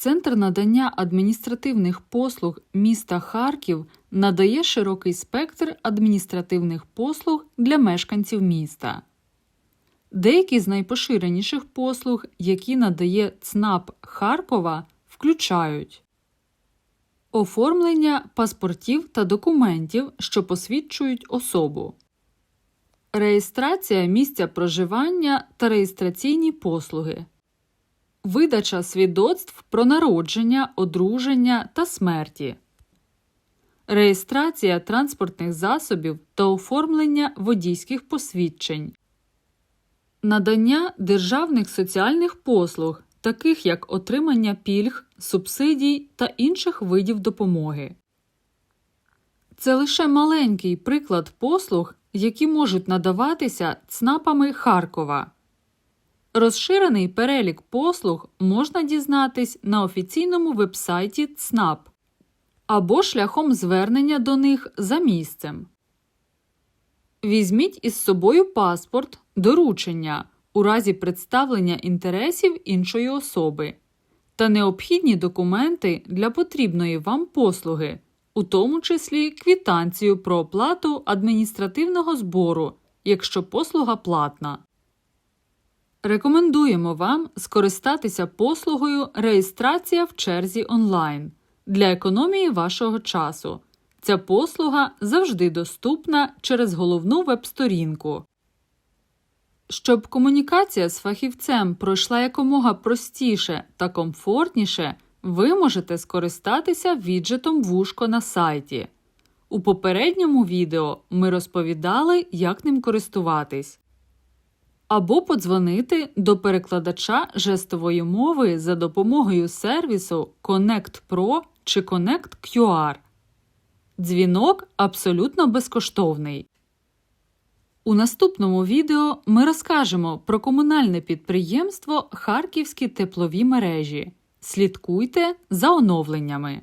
Центр надання адміністративних послуг міста Харків надає широкий спектр адміністративних послуг для мешканців міста. Деякі з найпоширеніших послуг, які надає ЦНАП Харкова, включають оформлення паспортів та документів, що посвідчують особу, реєстрація місця проживання та реєстраційні послуги, видача свідоцтв про народження, одруження та смерті, реєстрація транспортних засобів та оформлення водійських посвідчень, надання державних соціальних послуг, таких як отримання пільг, субсидій та інших видів допомоги. Це лише маленький приклад послуг, які можуть надаватися ЦНАПами Харкова. Розширений перелік послуг можна дізнатись на офіційному вебсайті ЦНАП або шляхом звернення до них за місцем. Візьміть із собою паспорт, доручення у разі представлення інтересів іншої особи та необхідні документи для потрібної вам послуги, у тому числі квітанцію про оплату адміністративного збору, якщо послуга платна. Рекомендуємо вам скористатися послугою Реєстрація в черзі онлайн для економії вашого часу. Ця послуга завжди доступна через головну веб-сторінку. Щоб комунікація з фахівцем пройшла якомога простіше та комфортніше, ви можете скористатися віджитом вушко на сайті. У попередньому відео ми розповідали, як ним користуватись. Або подзвонити до перекладача жестової мови за допомогою сервісу Connect Pro чи Connect QR. Дзвінок абсолютно безкоштовний. У наступному відео ми розкажемо про комунальне підприємство Харківські теплові мережі. Слідкуйте за оновленнями.